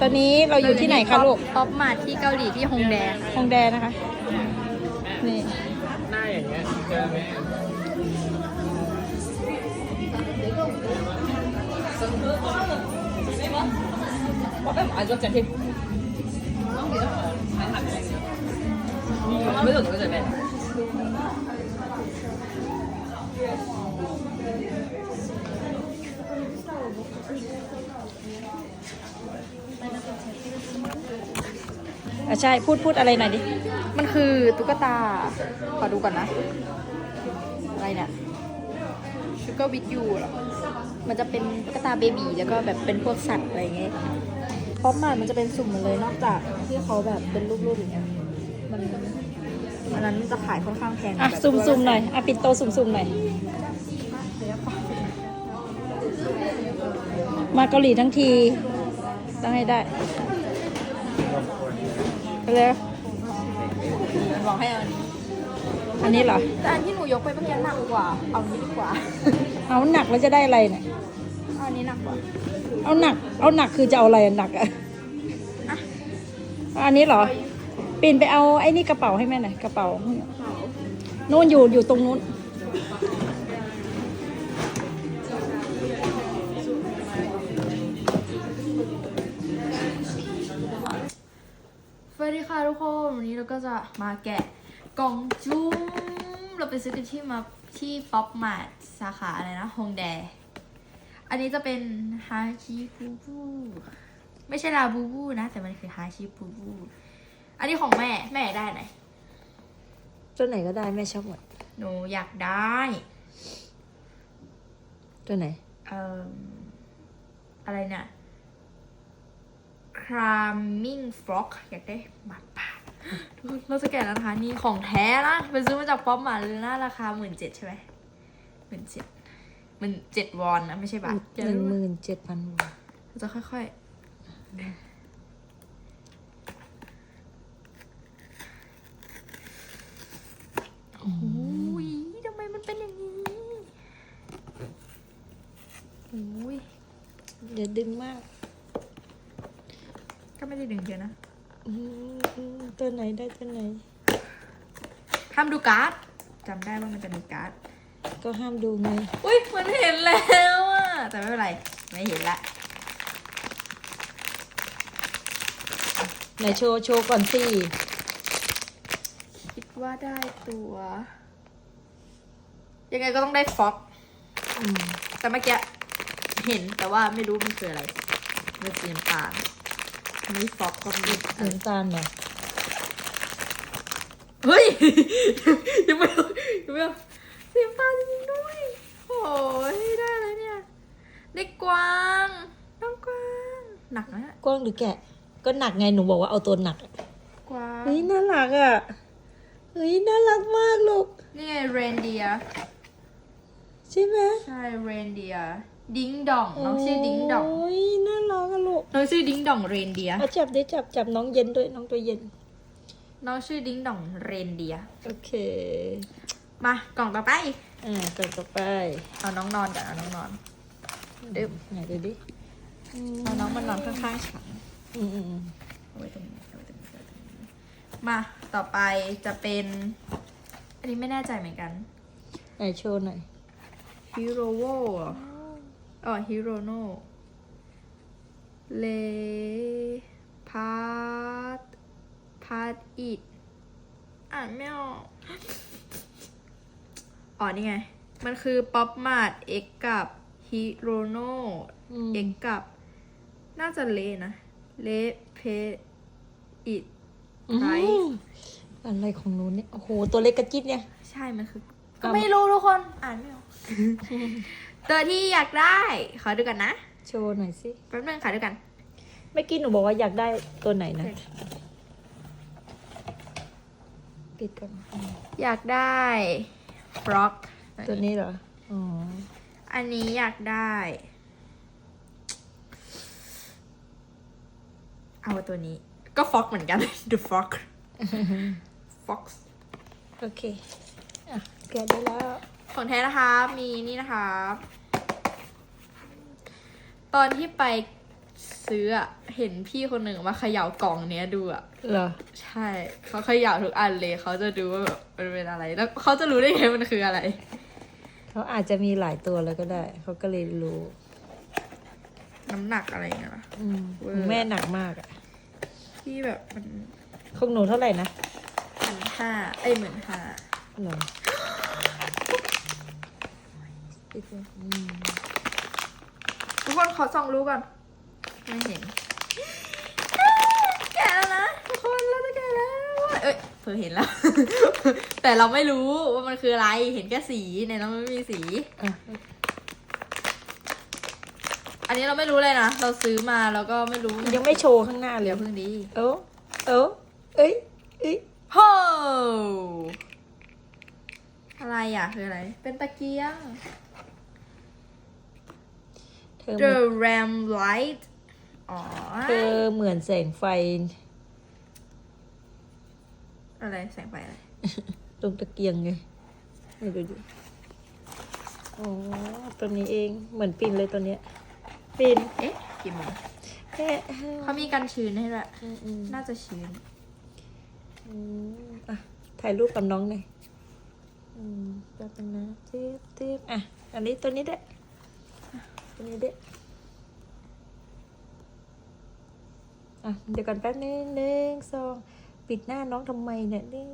ตอนนี้เราอยู่ที่ไหนคะลูกป๊อปมาที่เกาหลีที่ฮงแดฮงแดนะคะ นี่หน้าอย่างเงี้ยเจอไหม อะใช่ พูดพูดอะไรหน่อยดิ มันคือตุ๊กตา ขอดูก่อนนะ อะไรเนี่ยชูเกอร์วิดยูเหรอ มันจะเป็นตุ๊กตาเบบีแล้วก็แบบเป็นพวกสัตว์อะไรอย่างเงี้ยป๊อปมามันจะเป็นสุ่มหมดเลยนอกจากที่เขาแบบเป็นรูปๆอย่างเงี้ย มันอันนั้นจะขายค่อนข้างแพงอะแบบซุ่มตัวละซุ่มหน่อย อะปิดโตซุ่มซุ่มหน่อย มาเกาหลีทั้งที ต้องให้ได้ไปเลยบอกให้เอาอันนี้อันนี้เหรอ แต่อันที่หนูยกไปเมื่อกี้หนักกว่า เอาอันนี้ดีกว่า เอาหนักแล้วจะได้อะไรเนี่ย เอาอันนี้หนักกว่า เอาหนัก เอาหนักคือจะเอาอะไรอะหนักอะอะอันนี้เหรอปีนไปเอาไอ้นี่กระเป๋าให้แม่หน่อยกระเป๋านู่นอยู่อยู่ตรงนู้น เราก็จะมาแกะกล่องจุ้ม เราไปซื้อกันที่มาที่ป๊อปมาร์ทสาขาอะไรนะฮงแด อันนี้จะเป็นฮาชิบูบูไม่ใช่ลาบูบูนะ แต่มันคือฮาชิบูบูอันนี้ของแม่แม่อยากได้ไหนตัวไหนก็ได้แม่ชอบหมด หนูอยากได้ ตัวไหน เอ่อ อะไรเนี่ย cramming frog อยากได้หมาป่าทุกคน เราจะแกะแล้วนะคะนี่ของแท้นะไปซื้อมาจากป๊อปมาเลยนะราคาหมื่นเจ็ดใช่ไหมหมื่นเจ็ดหมื่นเจ็ดวอนนะไม่ใช่บาทหนึ่งหมื่นเจ็ดพันวอนเราจะค่อยๆโอ้ยทำไมมันเป็นอย่างนี้ โอ้ยอย่าดึงมาก ก็ไม่ได้ดึงเยอะนะอืมอืม ตัวไหนได้ตัวไหน ห้ามดูการ์ดจำได้ว่ามันจะมีการ์ด ก็ห้ามดูไง อุ้ยมันเห็นแล้วอะแต่ไม่เป็นไร ไม่เห็นละ ไหนโชว์โชว์ก่อนสิ คิดว่าได้ตัว ยังไงก็ต้องได้ฟ็อก อืม แต่เมื่อกี้เห็นแต่ว่าไม่รู้มันคืออะไรมันสีน้ำตาล อันนี้ฟ็อกก็มีสีน้ำตาลเหรอเฮ้ย ยังไม่เอายังไม่เอาสีน้ำตาลจริงๆด้วย โอ้ยได้แล้วเนี่ยได้กวางน้องกวางหนักนะกว้างหรือแกะ ก็หนักไงหนูบอกว่าเอาตัวหนักอะกวางเฮ้ยน่ารักอะเฮ้ยน่ารักมากลูกนี่ไงเรนเดียใช่ไหมใช่เรนเดีย ดิงดองน้องชื่อดิงดองโอ้ยน่ารักอะลูกน้องชื่อดิงดองเรนเดียเอาจับได้จับจับน้องเย็นด้วยน้องตัวเย็น น้องชื่อดิงดองเรนเดียโอเค มากล่องต่อไป อ่าตัวต่อไปเอาน้องนอนก่อนเอาน้องนอน ดึบ ไหนดูดิเอาน้องมานอนข้างๆฉันอืมอืมอืมเอาไว้ตรงนี้เอาไว้ตรงนี้เอาไว้ตรงนี้มาต่อไปจะเป็น อันนี้ไม่แน่ใจเหมือนกัน ไหนโชว์หน่อย ฮิโรโว อ๋อฮิโรโนเลพาร์ตพาร์ตอิดอ่านไม่ออกอ๋อนี่ไง มันคือป๊อปมาร์ทเอ็กกับฮิโรโนอืมเอ็กกับ น่าจะเลนะเลเพอิดไรอืมอะไรของหนูเนี่ย โอ้โห ตัวเล็กกระจิ๊ดเนี่ย ใช่ มันคือ ก็อะไม่รู้ทุกคน อ่านไม่ออก ตัวที่อยากได้ ขอดูกันนะโชว์หน่อยสิ แป๊บนึงค่ะดูกัน เมื่อกี้หนูบอกว่าอยากได้ตัวไหนนะ ปิดก่อนอืมอยากได้ฟล็อกตัวนี้เหรอ อ๋อ อันนี้อยากได้ เอาตัวนี้ ก็ฟ็อกเหมือนกัน The Fox Fox โอเค อะ แกะได้แล้ว ของแท้นะคะมีนี่นะคะตอนที่ไปซื้ออะเห็นพี่คนหนึ่งมาเขย่ากล่องเนี้ยดูอะเหรอ ใช่ เขาเขย่าทุกอันเลยเขาจะดูว่าแบบมันเป็นอะไร แล้วเขาจะรู้ได้ไงมันคืออะไร เขาอาจจะมีหลายตัวแล้วก็ได้ เขาก็เลยรู้ น้ำหนักอะไรเงี้ยนะ อืมเวอร์ของแม่หนักมากอะที่แบบมันของหนูเท่าไหร่นะหมื่นห้าไอ้หมื่นห้าเหรอ อืมทุกคนขอส่องรู้ก่อน ไม่เห็น แกะแล้วนะทุกคนเราจะแกะแล้ว เอ้ยเพิ่งเห็นแล้ว แต่เราไม่รู้ว่ามันคืออะไร เห็นแค่สีในนั้นมันไม่มีสีอะอันนี้เราไม่รู้เลยนะ เราซื้อมาแล้วก็ไม่รู้ยังไม่โชว์ข้างหน้าเลเดี๋ยยวเพิ่งดีเอ้าเอ้าเอ้ยเอ้ยโฮอะไรอะ คืออะไร เป็นตะเกียงเธอเหมื The อน Ram Light อ๋อ เธอเหมือนแสงไฟ อะไรแสงไฟอะไร ตรงตะเกียงไงไม่ดูดิอ๋อตัวนี้เองเหมือนปินเลยตัวเนี้ยปินเอ๊ะกี่โมงแค่เขามีกันชื้นให้ด้วยอืมอืมน่าจะชื้นอืมอะถ่ายรูปกับน้องหน่อยอืมแป๊บนึงนะติ๊บติ๊บอะ อันนี้ตัวนี้เด้อะตัว นี้เด้อะเดี๋ยวก่อนแป๊บนึงหนึ่งสองปิดหน้าน้องทำไมเนี่ยหนึ่ง